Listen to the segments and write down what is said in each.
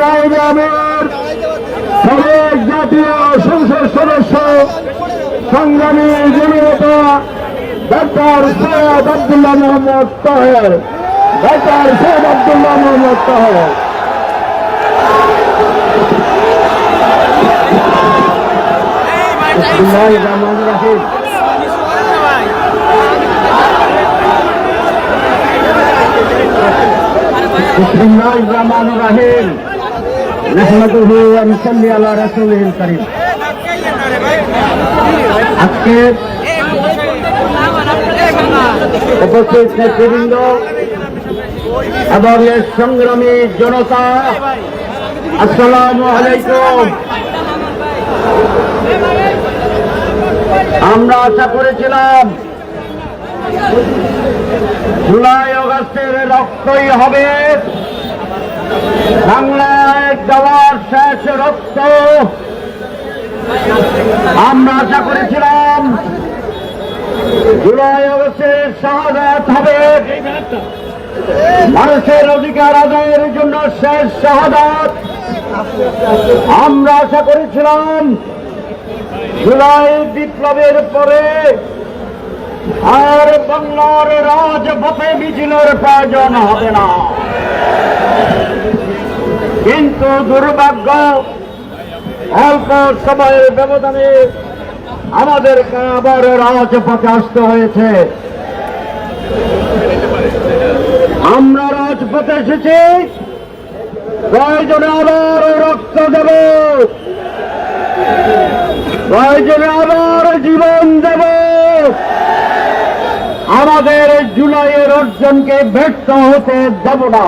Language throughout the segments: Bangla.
নাইবে আমির সাবেক জাতীয় সংসদ সদস্য সংগ্রামী জনতা ডক্টর সৈয়দ আবদুল্লাহ মোহাম্মদ তাহের। ডক্টর সৈয়দ আবদুল্লাহ মোহাম্মদ তাহের। রহমানির রহিম নাহমাদুহু ওয়া নুসাল্লি আলা রাসূলিল কারীম। আজকে উপস্থিত নেতৃবৃন্দ এবং সংগ্রামী জনতা, আসসালামু আলাইকুম। আমরা আশা করেছিলাম জুলাই অগস্টের রক্তই হবে। বাংলায় দেওয়ার শেষ রক্ত। আমরা আশা করেছিলাম জুলাই অগস্টের শাহাদাত হবে। মানুষের অধিকার আদায়ের জন্য শেষ শাহাদাত। আমরা আশা করেছিলাম জুলাই বিপ্লবের পরে আর বাংলার রাজপথে মিছিলের প্রয়োজন হবে না। কিন্তু দুর্ভাগ্য, অল্প সময়ের ব্যবধানে আমাদেরকে আবার রাজপথে আসতে হয়েছে। আমরা রাজপথে এসেছি। প্রয়োজনে আবার রক্ত দেব। প্রয়োজনে আবার জীবন দেব। আমাদের জুলাইয়ের অর্জনকে ব্যর্থ হতে দেব না।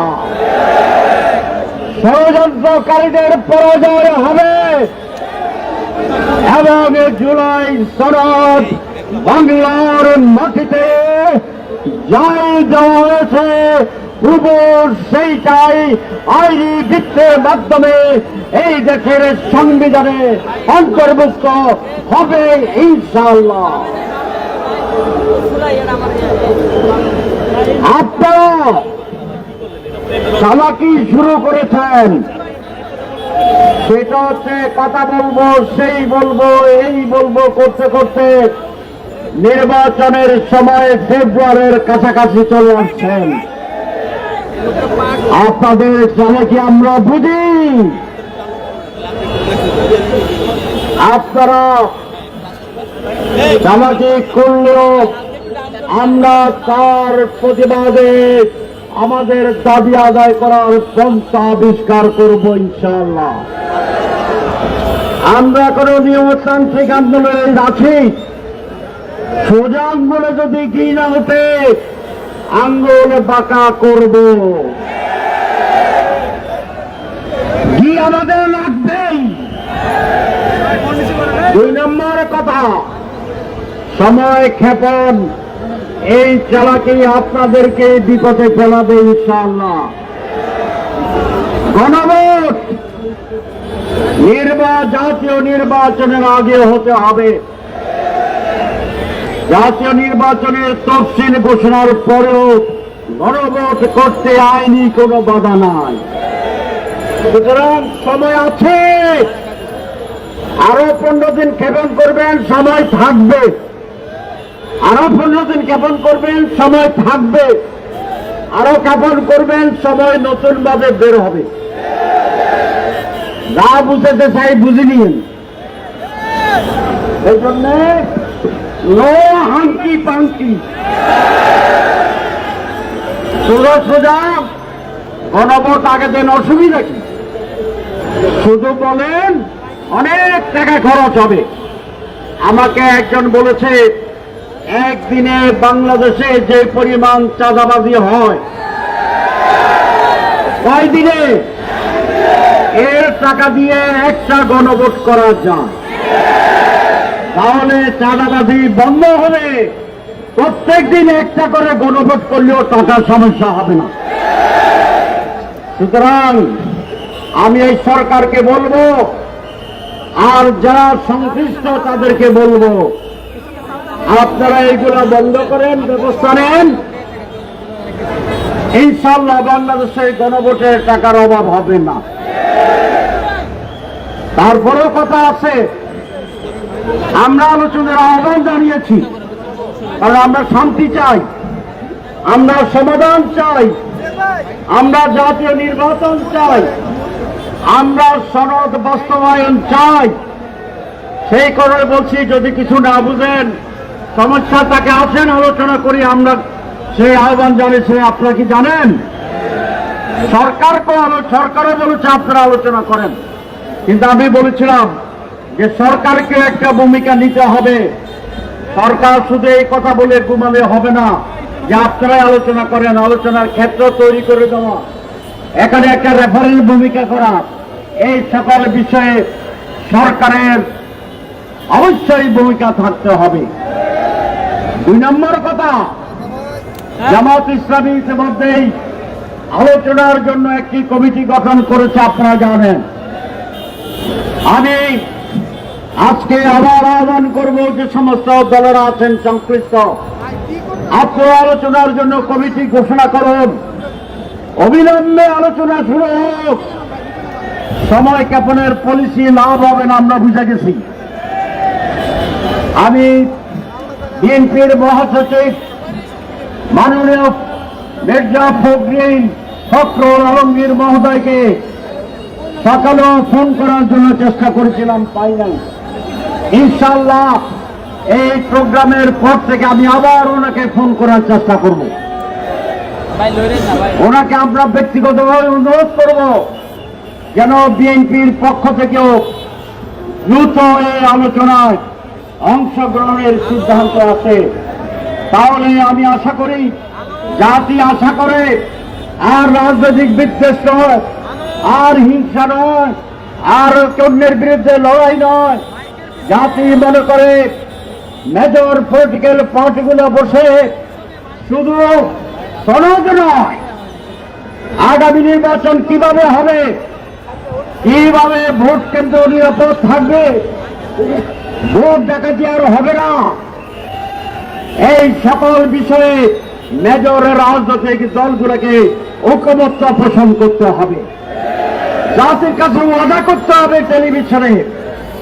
ষড়যন্ত্রকারীদের পরাজয় হবে। এবং জুলাই সনদ বাংলার মাটিতে যাই দেওয়া হয়েছে উপর সেইটাই আইনি বৃত্তের মাধ্যমে এই দেশের সংবিধানে অন্তর্ভুক্ত হবে ইনশাল্লাহ আপনারা চালাকি শুরু করেছেন। সেটা হচ্ছে কথা বলব, সেই বলব, এই বলব করতে করতে নির্বাচনের সময় ফেব্রুয়ারির কাছাকাছি চলে আসছেন। আপনাদের চালাকি আমরা বুঝি? আপনারা চালাকি করলেও আমরা তার প্রতিবাদে আমাদের দাবি আদায় করার পন্থা আবিষ্কার করব ইনশাআল্লাহ। আমরা কোন নিয়মতান্ত্রিক আন্দোলনে আছি। সোজা আঙ্গুলে যদি কি না হতে, আঙ্গুল বাঁকা করব। কি আমাদের লাগবেই। দুই নম্বর কথা সময় ক্ষেপণ। এই চালাকি আপনাদেরকে বিপদে ফেলাবে, ইনশাআল্লাহ। গণভোট! নির্বা, জাতীয় নির্বাচনের আগে হতে হবে। জাতীয় নির্বাচনের তফসিল ঘোষণার পরেও গণভোট করতে আইনি কোনো বাধা নাই। সুতরাং সময় আছে। আরও পনেরো দিন ক্ষেপণ করবেন, সময় থাকবে। আরও পনেরো দিন জ্ঞাপন করবেন, সময় থাকবে। আরও জ্ঞাপন করবেন, সময় নতুন ভাবে বের হবে। যা বুঝতে চাই বুঝে নিন। এই জন্য হাঙ্কি পাঙ্কি। সোজা সোজা গণভোট আগে দেন অসুবিধা কি? শুধু বলেন, অনেক টাকা খরচ হবে। আমাকে একজন বলেছে একদিনে বাংলাদেশে যে পরিমাণ চাঁদাবাজি হয় কয় দিনে এর টাকা দিয়ে একটা গণভোট করা যায়। তাহলে চাঁদাবাজি বন্ধ হবে। প্রত্যেক দিন একটা করে গণভোট করলেও টাকার সমস্যা হবে না। সুতরাং আমি এই সরকারকে বলব, আর যারা সংশ্লিষ্ট তাদেরকে বলব আপনারা এইগুলো বন্ধ করেন, ব্যবস্থা নেন। ইনশাল্লাহ বাংলাদেশে গণভোটের টাকার অভাব হবে না। তারপরেও কথা আছে। আমরা আলোচনার আহ্বান জানিয়েছি, কারণ আমরা শান্তি চাই, আমরা সমাধান চাই, আমরা জাতীয় নির্বাচন চাই, আমরা সনদ বাস্তবায়ন চাই। সেই কারণে বলছি, যদি কিছু না বুঝেন সমস্যা তাকে আসেন, আলোচনা করি, আমরা সেই আহ্বান জানিয়েছি, আপনারা কি জানেন? সরকারকে আলো- সরকারও বলেছে আপনারা আলোচনা করেন। কিন্তু আমি বলেছিলাম যে সরকারকে একটা ভূমিকা নিতে হবে। সরকার শুধু এই কথা বলে ঘুমালে হবে না, যে আপনারাই আলোচনা করেন, আলোচনার ক্ষেত্র তৈরি করে দেওয়া। এখানে একটা রেফারেন্স ভূমিকা করা। এই সকল বিষয়ে সরকারের অবশ্যই ভূমিকা থাকতে হবে। দুই নম্বর কথা, জামাত ইসলামী ইতিমধ্যেই আলোচনার জন্য একটি কমিটি গঠন করেছে, আপনারা জানেন। আমি আজকে আবার আহ্বান করব যে সমস্ত দলেরা আছেন, সংশ্লিষ্ট। আপনারা আলোচনার জন্য কমিটি ঘোষণা করুন। অবিলম্বে আলোচনা শুরু হোক। সময় ক্ষেপণের পলিসি লাভ হবে না, আমরা বুঝে গেছি। আমি বিএনপির মহাসচিব মাননীয় মির্জা ফখরিন ফখরুল আলমগীর মহোদয়কে সকালেও ফোন করার জন্য চেষ্টা করেছিলাম, পাই নাই। ইনশাল্লাহ এই প্রোগ্রামের পর থেকে আমি আবার ওনাকে ফোন করার চেষ্টা করব। ওনাকে আমরা ব্যক্তিগতভাবে অনুরোধ করব যেন বিএনপির পক্ষ থেকেও দ্রুত এই আলোচনায় অংশগ্রহণের সিদ্ধান্ত আছে। তাহলে আমি আশা করি, জাতি আশা করে, আর রাজনৈতিক বিদ্বেষ নয়, আর হিংসা নয়, আর অন্যের বিরুদ্ধে লড়াই নয়। জাতি মনে করে মেজর পলিটিক্যাল পার্টিগুলো বসে শুধু সনদ নয়, আগামী নির্বাচন কীভাবে হবে, কীভাবে ভোট কেন্দ্র নিরাপদ থাকবে ভোট ডাকাতি আর হবে না। এই সকল বিষয়ে মেজরের রাজনৈতিক দলগুলোকে ঐক্যমত্য পোষণ করতে হবে। জাতির কাছে ওয়াদা করতে হবে টেলিভিশনে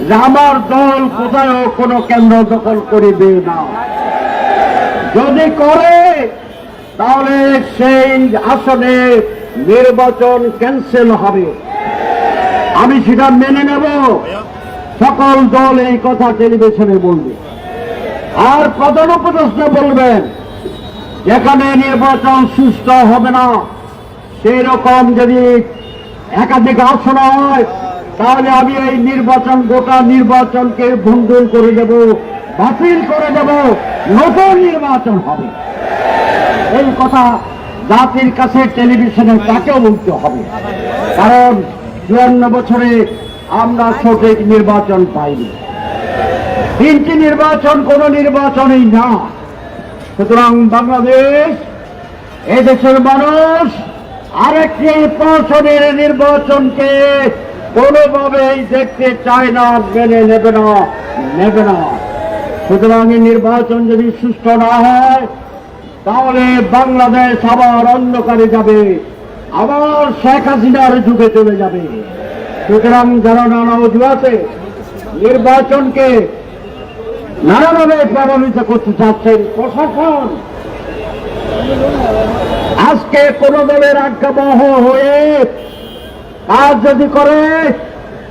যে আমার দল কোথাও কোনো কেন্দ্র দখল করিবে না। যদি করে, তাহলে সেই আসনে নির্বাচন ক্যান্সেল হবে। আমি সেটা মেনে নেব। সকল দল এই কথা টেলিভিশনে বলবে। আর প্রধান উপদেষ্টা বলবেন, যেখানে নির্বাচন সুস্থ হবে না সেই রকম যদি একাধিক আসন হয়, তাহলে আমি এই নির্বাচন, গোটা নির্বাচনকে ভণ্ডুল করে দেব, বাতিল করে দেব, নতুন নির্বাচন হবে। এই কথা জাতির কাছে টেলিভিশনে তাকেও বলতে হবে। কারণ চুয়ান্ন বছরে আমরা সঠিক নির্বাচন পাইনি। তিনটি নির্বাচন, কোন নির্বাচনই না। সুতরাং বাংলাদেশ এদেশের মানুষ আরেকটি প্রশনের নির্বাচনকে কোনোভাবেই দেখতে চায় না, মেনে নেবে না নেবে না। সুতরাং এই নির্বাচন যদি সুস্থ না হয়, তাহলে বাংলাদেশ আবার অন্ধকারে যাবে, আবার শেখ হাসিনার যুগে চলে যাবে। সুতরাং যারা নানা অজুহাতে নির্বাচনকে নানাভাবে প্রভাবিত করতে চাচ্ছেন প্রশাসন। আজকে কোন দলের আজ্ঞাবহ হয়ে কাজ যদি করে,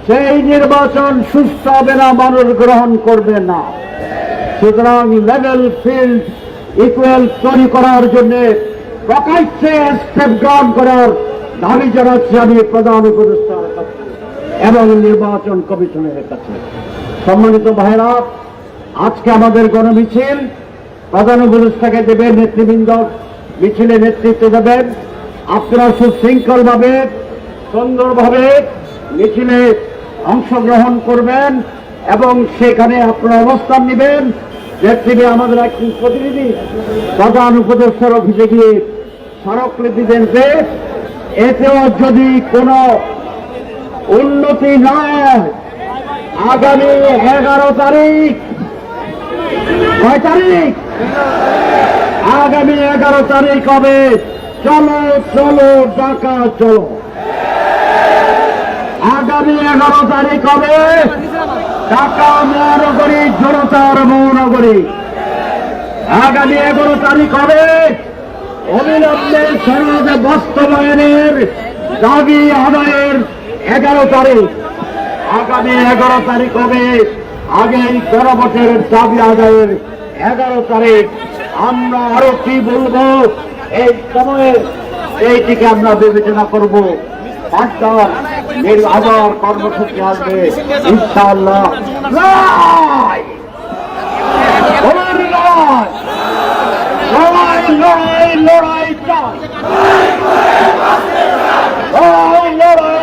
সেই নির্বাচন সুস্থ হবে না, মানুষ গ্রহণ করবে না। সুতরাং লেভেল ফিল্ড ইকুয়াল তৈরি করার জন্য প্রকাশ্যে স্টেপ গ্রহণ করার দাবি জানাচ্ছি আমি প্রধান উপদেষ্টার কাছে। এবং নির্বাচন কমিশনের কাছে। সম্মানিত ভাইরা আজকে আমাদের গণমিছিল। প্রধান উপদেষ্টাকে দেবেন, নেতৃবৃন্দ। মিছিলে নেতৃত্ব দেবেন। আপনারা সুশৃঙ্খলভাবে, সুন্দরভাবে মিছিলে অংশগ্রহণ করবেন এবং সেখানে আপনারা অবস্থান নেবেন। নেতৃত্বে আমাদের একটি প্রতিনিধি, প্রধান উপদেষ্টার অফিসে গিয়ে স্মারকলিপি দেন এতেও যদি কোনো উন্নতি না হয় আগামী এগারো তারিখ। কয় তারিখ? আগামী এগারো তারিখ হবে। চলো চলো ঢাকা চলো। আগামী এগারো তারিখ হবে ঢাকা মহানগরী জনতার মহানগরী। আগামী এগারো তারিখ হবে অবিলম্বে সমাজ বাস্তবায়নের দাবি আদায়ের এগারো তারিখ, আগামী এগারো তারিখ হবে আগে গণভোটের দাবি আদায়ের এগারো তারিখ। আমরা আরও কি বলব? এই সময়ে এইটিকে আমরা বিবেচনা করব। পাঁচটার আবার কর্মসূচি আসবে, ইনশাআল্লাহ। লড়াই! লড়াই! লড়াই!